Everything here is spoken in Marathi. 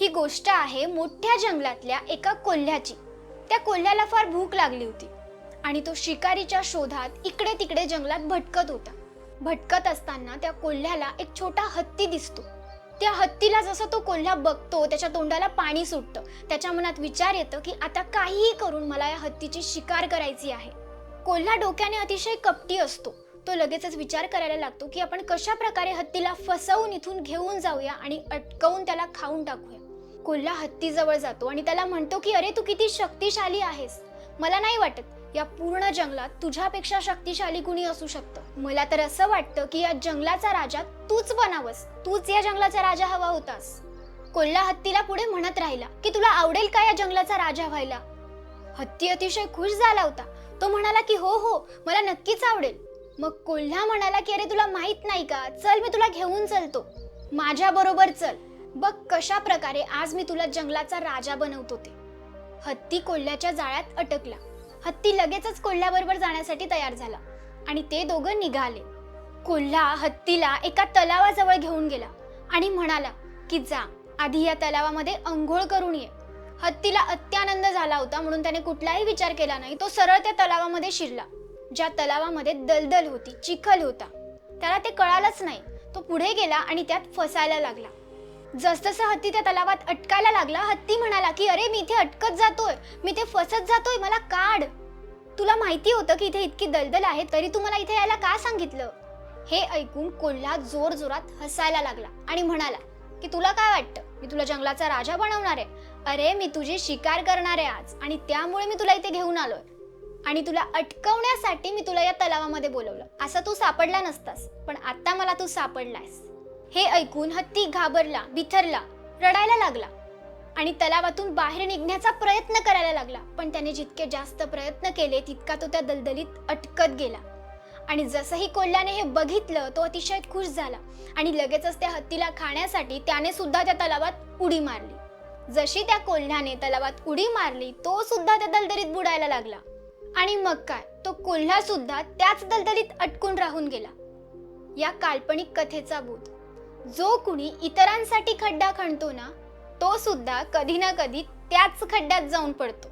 ही गोष्ट आहे मोठ्या जंगलातल्या एका कोल्ह्याची. त्या कोल्ह्याला फार भूक लागली होती आणि तो शिकारीच्या शोधात इकडे तिकडे जंगलात भटकत होता. भटकत असताना त्या कोल्ह्याला एक छोटा हत्ती दिसतो. त्या हत्तीला जसं तो कोल्हा बघतो त्याच्या तोंडाला पाणी सुटतं. त्याच्या मनात विचार येतं की आता काहीही करून मला या हत्तीची शिकार करायची आहे. कोल्हा डोक्याने अतिशय कपटी असतो. तो लगेचच विचार करायला लागतो की आपण कशा प्रकारे हत्तीला फसवून इथून घेऊन जाऊया आणि अटकवून त्याला खाऊन टाकूया. कोल्हा हत्तीजवळ जातो आणि त्याला म्हणतो की अरे तू किती शक्तिशाली आहेस. मला नाही वाटत या पूर्ण जंगलात तुझ्यापेक्षा शक्तिशाली कुणी असू शकतं. मला तर असं वाटतं की या जंगलाचा राजा तूच बनावस. तूच या जंगलाचा राजा हवा होतास. कोल्हा हत्तीला पुढे म्हणत राहिला की तुला आवडेल का या जंगलाचा राजा व्हायला? हत्ती अतिशय खुश झाला होता. तो म्हणाला की हो हो मला नक्कीच आवडेल. मग कोल्हा म्हणाला की अरे तुला माहीत नाही का? चल मी तुला घेऊन चलतो. माझ्या बरोबर चल. बघ कशा प्रकारे आज मी तुला जंगलाचा राजा बनवत होते. हत्ती कोल्ह्याच्या जाळ्यात अटकला. हत्ती लगेचच कोल्ह्याबरोबर जाण्यासाठी तयार झाला आणि ते दोघं निघाले. कोल्हा हत्तीला एका तलावाजवळ घेऊन गेला आणि म्हणाला की जा आधी या तलावामध्ये अंघोळ करून ये. हत्तीला अत्यानंद झाला होता म्हणून त्याने कुठलाही विचार केला नाही. तो सरळ त्या तलावामध्ये शिरला ज्या तलावामध्ये दलदल होती चिखल होता. त्याला ते कळालंच नाही. तो पुढे गेला आणि त्यात फसायला लागला. जसजसं हत्ती त्या तलावात अटकायला लागला हत्ती म्हणाला की अरे मी इथे अटकत जातोय. मी इथे फसत जातोय. मला काढ. तुला माहिती होतं की इथे इतकी दलदल आहे तरी तू मला इथे यायला का सांगितलं? हे ऐकून कोल्हा जोर जोरात हसायला लागला आणि म्हणाला की तुला काय वाटतं? मी तुला जंगलाचा राजा बनवणार आहे. अरे मी तुझी शिकार करणार आहे आज आणि त्यामुळे मी तुला इथे घेऊन आलोय. आणि तुला अटकवण्यासाठी मी तुला या तलावामध्ये बोलवलं. असं तू सापडला नसतास पण आता मला तू सापडलायस. हे ऐकून हत्ती घाबरला बिथरला रडायला लागला. आणि तलावातून बाहेर निघण्याचा प्रयत्न करायला लागला. पण त्याने जितके जास्त प्रयत्न केले तितका तो त्या दलदलीत अटकत गेला. आणि जसंही कोल्ह्याने हे बघितलं तो अतिशय खुश झाला. आणि लगेचच त्या हत्तीला खाण्यासाठी त्याने सुद्धा त्या तलावात उडी मारली. जशी त्या कोल्ह्याने तलावात उडी मारली तो सुद्धा त्या दलदलीत बुडायला लागला. आणि मग काय? तो कोल्हा सुद्धा त्याच दलदलीत अटकून राहून गेला. या काल्पनिक कथेचा बोध. जो कुणी इतरांसाठी खड्डा खणतो ना तो सुद्धा कधी ना कधी त्याच खड्ड्यात जाऊन पडतो.